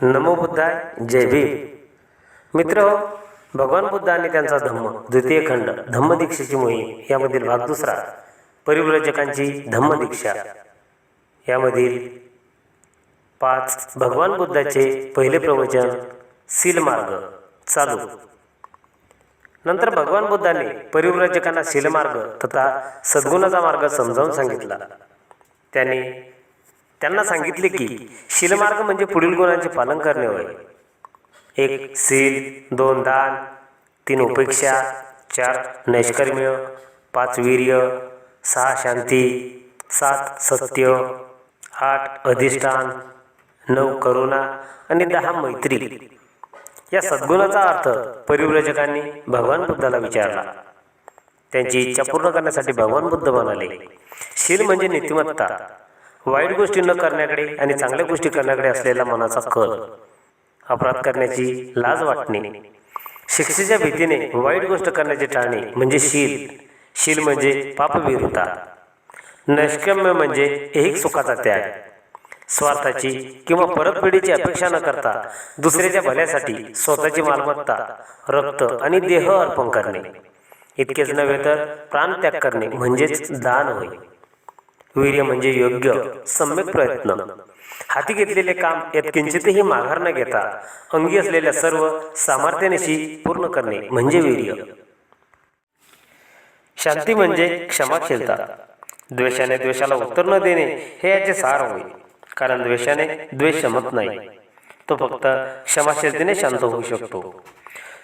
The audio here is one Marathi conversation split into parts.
नमो बुद्धाय जय भीम. मित्र भगवान बुद्ध आणि त्यांचा धम्म द्वितीय खंड धम्मदीक्षेची मोहीम यामधील भाग दुसरा परिव्रजकांची धम्मदीक्षा. यामधील पाच भगवान बुद्धाचे पहिले प्रवचन सील मार्ग चालू. नंतर भगवान बुद्धाने परिव्रजकांना शीलमार्ग तथा सद्गुणाचा मार्ग समजावून सांगितला. त्याने त्यांना सांगितले की शीलमार्ग म्हणजे पुढील गुणांचे पालन करणे होय. एक सील दोन दान तीन उपेक्षा चार नैष्कर्म्य पाच वीर्य सहा शांती सात सत्य आठ अधिष्ठान नऊ करुणा आणि दहा मैत्री. या सद्गुणाचा अर्थ परिव्रजकांनी भगवान बुद्धाला विचारला. त्यांची इच्छा पूर्ण करण्यासाठी भगवान बुद्ध म्हणाले शील म्हणजे नीतिमत्ता. वाईट गोष्टी न करण्याकडे आणि चांगल्या गोष्टी करण्याकडे असलेला मनाचा कल अपराध करण्याची लाज वाटणे शिक्षेच्या भीतीने वाईट गोष्ट करण्याचे टाळणे म्हणजे शील. शील म्हणजे पापविरुद्धा. नैष्कम्य म्हणजे एक सुखाचा त्याग. स्वार्थाची किंवा परतफेडीची अपेक्षा न करता दुसऱ्याच्या भल्यासाठी स्वतःची मालमत्ता रक्त आणि देह अर्पण करणे. इतकेच नव्हे तर प्राणत्याग करणे म्हणजेच दान होय. वीर्य म्हणजे योग्य सम्यक प्रयत्न. हाती घेतलेले काम यात किंचितही माघार न घेता अंगी असलेल्या सर्व सामर्थ्यानिशी पूर्ण करणे म्हणजे वीर्य. शांती म्हणजे क्षमाशीलता. द्वेषाने द्वेषाला उत्तर न देणे हे याचे सार होईल कारण द्वेषाने द्वेष क्षमत नाही. तो फक्त क्षमाशीलतेने शांत होऊ शकतो.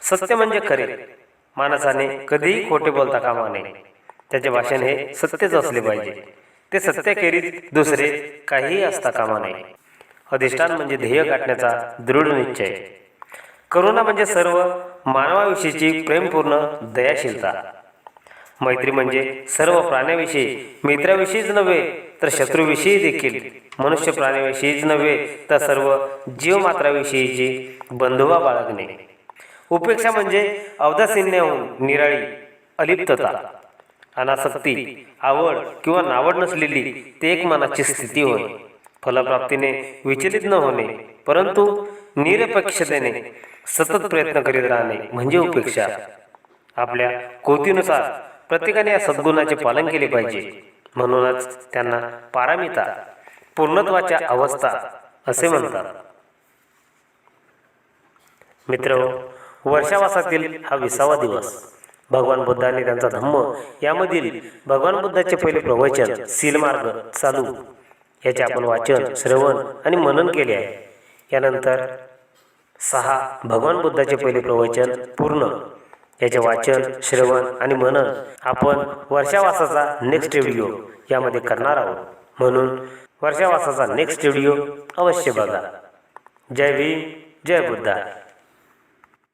सत्य म्हणजे खरे माणसाने कधीही खोटे बोलता कामा नये. त्याचे भाषण हे सत्यच असले पाहिजे. ते सत्याखेरीज दुसरे काहीही असता कामा नये. अधिष्ठान म्हणजे ध्येय गाठण्याचा दृढ निश्चय. करुणा म्हणजे सर्व मानवाविषयीची प्रेमपूर्ण दयाशीलता. मैत्री म्हणजे सर्व प्राण्याविषयी मित्राविषयीच नव्हे तर शत्रूविषयी देखील. मनुष्य प्राण्याविषयीच नव्हे तर सर्व जीवमात्राविषयीची बंधुवा बाळगणे. उपेक्षा म्हणजे अवदासीन्यहून निराळी अलिप्तता. अनासक्ती आवड किंवा नावड नसलेली ते एक मनाची स्थिती होय. फलप्राप्तीने विचलित न होणे परंतु निरपेक्षतेने सतत प्रयत्न करीत राहणे म्हणजे उपेक्षा. आपल्या कोतीनुसार प्रत्येकाने या सद्गुणाचे पालन केले पाहिजे. म्हणूनच त्यांना पारामिता पूर्णत्वाच्या अवस्था असे म्हणतात. मित्र वर्षावासातील हा विसावा दिवस भगवान बुद्धाने त्यांचा धम्म. यामधील भगवान बुद्धाचे पहिले प्रवचन सीलमार्ग चालू. याचे आपण वाचन श्रवण आणि मनन केले आहे. यानंतर सहा भगवान बुद्धाचे पहिले प्रवचन पूर्ण. याचे वाचन श्रवण आणि मनन आपण वर्षावासाचा नेक्स्ट व्हिडिओ यामध्ये करणार आहोत. म्हणून वर्षावासाचा नेक्स्ट व्हिडिओ अवश्य बघा. जय भीम जय बुद्धा.